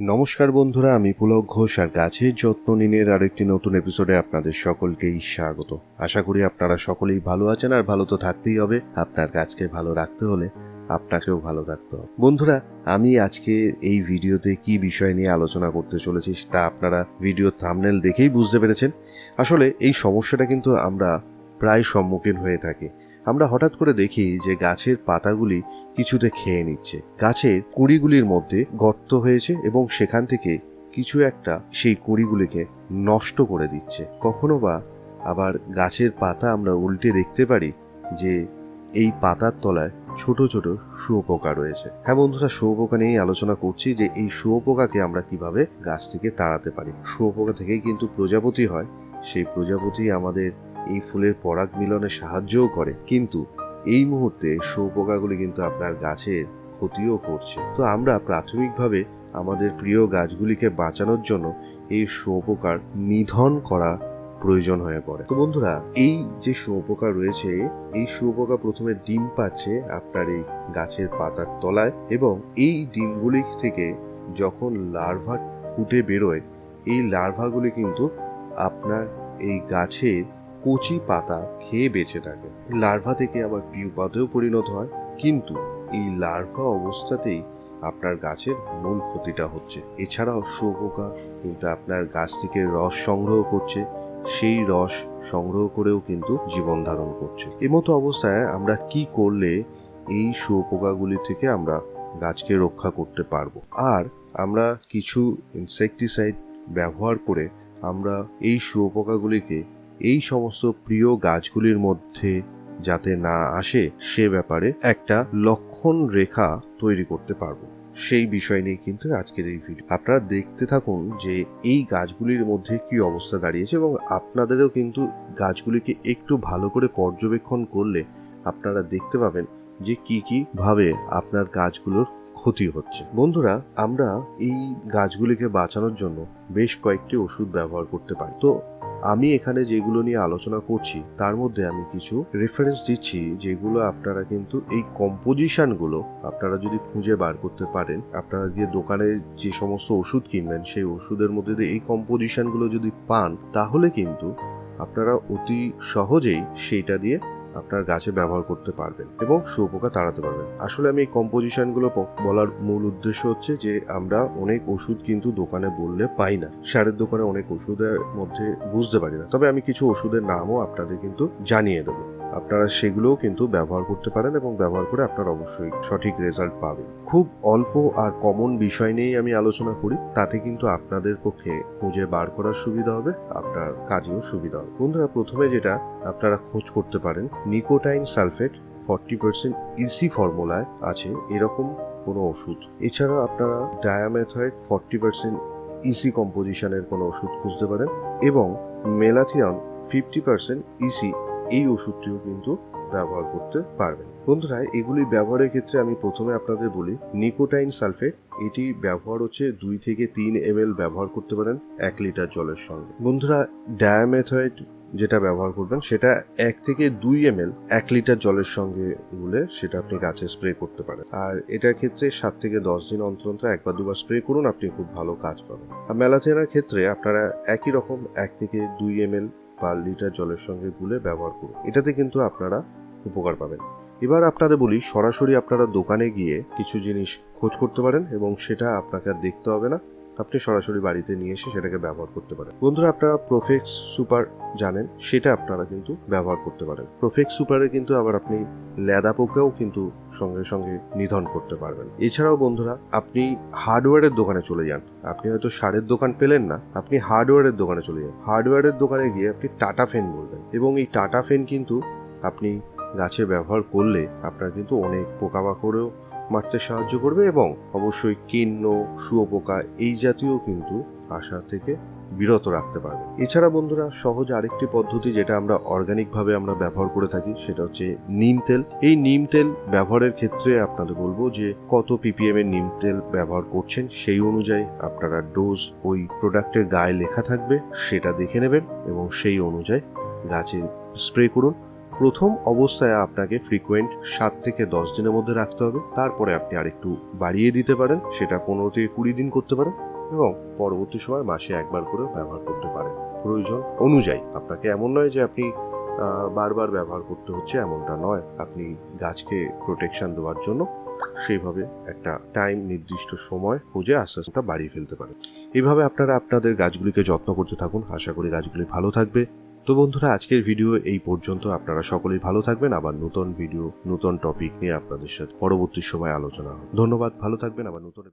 নমস্কার বন্ধুরা, আমি পুলক ঘোষ আর গাছের যত্ন নিনের আরেকটি নতুন এপিসোডে আপনাদের সকলকেই স্বাগত। আশা করি আপনারা সকলেই ভালো আছেন আর ভালো তো থাকতেই হবে। আপনার গাছকে ভালো রাখতে হলে আপনাকেও ভালো থাকতে হবে। বন্ধুরা, আমি আজকে এই ভিডিওতে কি বিষয় নিয়ে আলোচনা করতে চলেছি তা আপনারা ভিডিও থামনেল দেখেই বুঝতে পেরেছেন। আসলে এই সমস্যাটা কিন্তু আমরা প্রায় সম্মুখীন হয়ে থাকি। আমরা হঠাৎ করে দেখি যে গাছের পাতাগুলি কিছুতে খেয়ে নিচ্ছে। গাছের কুড়িগুলির মধ্যে গর্ত হয়েছে এবং সেখান থেকে কিছু একটা সেই কুড়িগুলিকে নষ্ট করে দিচ্ছে। কখনো বা আবার গাছের পাতা আমরা উল্টে দেখতে পারি যে এই পাতার তলায় ছোট ছোট শুয়োপোকা রয়েছে। হ্যাঁ বন্ধুরা, শুয়োপোকা নিয়েই আলোচনা করছি যে এই শুয়োপোকাকে আমরা কীভাবে গাছ থেকে তাড়াতে পারি। শুয়োপোকা থেকেই কিন্তু প্রজাপতি হয়। সেই প্রজাপতি আমাদের এই ফুলের পরাগ মিলনে সাহায্যও করে। কিন্তু এই মুহূর্তে শুয়োপোকাগুলি কিন্তু আপনার গাছের ক্ষতিও করছে। তো আমরা প্রাথমিকভাবে আমাদের প্রিয় গাছগুলিকে বাঁচানোর জন্য এই শুয়োপোকার নিধন করা প্রয়োজন হয়ে পড়ে। তো বন্ধুরা, এই যে শুয়োপোকা রয়েছে, এই শুয়োপোকা প্রথমে ডিম পাচ্ছে আপনার এই গাছের পাতার তলায় এবং এই ডিমগুলি থেকে যখন লার্ভা ফুটে বেরোয়, এই লার্ভাগুলি কিন্তু আপনার এই গাছের কচি পাতা খেয়ে বেঁচে থাকে। লার্ভা থেকে আবার পিউপাতেও পরিণত হয়। কিন্তু এই লার্ভা অবস্থাতেই আপনার গাছের মূল ক্ষতিটা হচ্ছে। এছাড়াও শুয়োপোকা, কিন্তু আপনার গাছ থেকে রস সংগ্রহ করছে। সেই রস সংগ্রহ করেও কিন্তু জীবন ধারণ করছে। এমতো অবস্থায় আমরা কি করলে এই শুয়োপোকাগুলি থেকে আমরা গাছকে রক্ষা করতে পারব? আর আমরা কিছু ইনসেকটিসাইড ব্যবহার করে আমরা এই শুয়োপোকাগুলিকে এই সমস্ত প্রিয় গাছগুলির মধ্যে যাতে না আসে, সে ব্যাপারে একটা লক্ষণ রেখা তৈরি করতে পারব। সেই বিষয় নিয়ে কিন্তু আজকের এই ভিডিও আপনারা দেখতে থাকুন যে এই গাছগুলির মধ্যে কি অবস্থা দাঁড়িয়েছে এবং আপনাদেরও কিন্তু গাছগুলিকে একটু ভালো করে পর্যবেক্ষণ করলে আপনারা দেখতে পাবেন যে কি কি ভাবে আপনার গাছগুলোর ক্ষতি হচ্ছে। বন্ধুরা, আমরা এই গাছগুলিকে বাঁচানোর জন্য বেশ কয়েকটি ওষুধ ব্যবহার করতে পারি। তো আমি এখানে যেগুলো নিয়ে আলোচনা করছি, তার মধ্যে আমি কিছু রেফারেন্স দিচ্ছি, যেগুলো আপনারা কিন্তু এই কম্পোজিশনগুলো আপনারা যদি খুঁজে বার করতে পারেন, আপনারা গিয়ে দোকানে যে সমস্ত ওষুধ কিনবেন, সেই ওষুধের মধ্যে এই কম্পোজিশনগুলো যদি পান, তাহলে কিন্তু আপনারা অতি সহজেই সেইটা দিয়ে আপনার গাছে ব্যবহার করতে পারবেন এবং শুয়োপোকা তাড়াতে পারবেন। আসলে আমি এই কম্পোজিশনগুলো গুলো বলার মূল উদ্দেশ্য হচ্ছে যে, আমরা অনেক ওষুধ কিন্তু দোকানে বললে পাই না। সারের দোকানে অনেক ওষুধের মধ্যে বুঝতে পারি না। তবে আমি কিছু ওষুধের নামও আপনাদের কিন্তু জানিয়ে দেবো। আপনারা সেগুলোও কিন্তু ব্যবহার করতে পারেন এবং ব্যবহার করে আপনারা অবশ্যই সঠিক রেজাল্ট পাবেন। খুব অল্প আর কমন বিষয় নিয়েই আমি আলোচনা করি, তাতে কিন্তু আপনাদের পক্ষে খুঁজে বার করার সুবিধা হবে, আপনার কাজেও সুবিধা হবে। বন্ধুরা, প্রথমে যেটা আপনারা খোঁজ করতে পারেন, nicotine sulphate forty percent EC ফর্মুলায় আছে, এরকম কোনো ওষুধ। এছাড়া আপনারা ডায়ামেথয়েড ফর্টি পার্সেন্ট ইসি কম্পোজিশনের কোনো ওষুধ খুঁজতে পারেন এবং মেলাথিয়ন ফিফটি পার্সেন্ট ইসি এই ওষুধটিও কিন্তু ব্যবহার করতে পারবেন। বন্ধুরা, এগুলি ব্যবহারের ক্ষেত্রে আমি প্রথমে আপনাদের বলি, নিকোটাইন সালফেট। এটি ব্যবহার হচ্ছে দুই থেকে তিন এম ব্যবহার করতে পারেন এক লিটার জলের সঙ্গে। বন্ধুরা ডায়ামেথয়েড যেটা ব্যবহার করবেন, সেটা এক থেকে দুই এম এল এক লিটার জলের সঙ্গে গুলে সেটা আপনি গাছে স্প্রে করতে পারেন। আর এটার ক্ষেত্রে সাত থেকে দশ দিন অন্তর অন্তর একবার দুবার স্প্রে করুন, আপনি খুব ভালো কাজ পাবেন। আর ম্যালাথেনার ক্ষেত্রে আপনারা একই রকম এক থেকে দুই এম পার লিটার জলের সঙ্গে গুলে ব্যবহার করুন। এটাতে কিন্তু আপনারা উপকার পাবেন। এবার আপনাদের বলি, সরাসরি আপনারা দোকানে গিয়ে কিছু জিনিস খোঁজ করতে পারেন এবং সেটা আপনাকে দেখতে হবে না। আপনি সরাসরি বাড়িতে নিয়ে এসে সেটাকে ব্যবহার করতে পারেন। বন্ধুরা, আপনারা প্রোফেক্স সুপার জানেন, সেটা আপনারা কিন্তু ব্যবহার করতে পারেন। প্রোফেক্স সুপারে কিন্তু আবার আপনি লেদা পোকাও কিন্তু সঙ্গে সঙ্গে নিধন করতে পারবেন। এছাড়াও বন্ধুরা, আপনি হার্ডওয়্যারের দোকানে চলে যান। আপনি হয়তো সারের দোকান পেলেন না, আপনি হার্ডওয়্যারের দোকানে চলে যান। হার্ডওয়্যারের দোকানে গিয়ে আপনি টাটা ফেন বলবেন এবং এই টাটা ফেন কিন্তু আপনি গাছে ব্যবহার করলে আপনার কিন্তু অনেক পোকামাকড়েও মারতে সাহায্য করবে এবং অবশ্যই কিন্ন শুয়োপোকা এই জাতীয় কিন্তু আশা থেকে বিরত রাখতে পারবে। এছাড়া বন্ধুরা, সহজ আরেকটি পদ্ধতি যেটা আমরা অর্গানিকভাবে আমরা ব্যবহার করে থাকি, সেটা হচ্ছে নিম তেল। এই নিম তেল ব্যবহারের ক্ষেত্রে আপনাদের বলব যে, কত পিপিএম এর নিম তেল ব্যবহার করছেন সেই অনুযায়ী আপনারা ডোজ ওই প্রোডাক্টের গায়ে লেখা থাকবে, সেটা দেখে নেবেন এবং সেই অনুযায়ী গাছে স্প্রে করুন। প্রথম অবস্থায় আপনাকে ফ্রিকোয়েন্ট সাত থেকে দশ দিনের মধ্যে রাখতে হবে। তারপরে আপনি আরেকটু বাড়িয়ে দিতে পারেন, সেটা পনেরো থেকে কুড়ি দিন করতে পারেন এবং পরবর্তী সময় মাসে একবার করেও ব্যবহার করতে পারেন। প্রয়োজন অনুযায়ী আপনাকে এমন নয় যে আপনি বারবার ব্যবহার করতে হচ্ছে এমনটা নয়। আপনি গাছকে প্রোটেকশন দেওয়ার জন্য সেইভাবে একটা টাইম নির্দিষ্ট সময় খুঁজে আস্তে আস্তে বাড়িয়ে ফেলতে পারেন। এইভাবে আপনারা আপনাদের গাছগুলিকে যত্ন করতে থাকুন। আশা করি গাছগুলি ভালো থাকবে। তো বন্ধুরা, আজকের ভিডিও এই পর্যন্ত। আপনারা সকলেই ভালো থাকবেন। আবার নতুন ভিডিও নতুন টপিক নিয়ে আপনাদের সাথে পরবর্তী সময় আলোচনা হবে। ধন্যবাদ, ভালো থাকবেন। আবার নতুন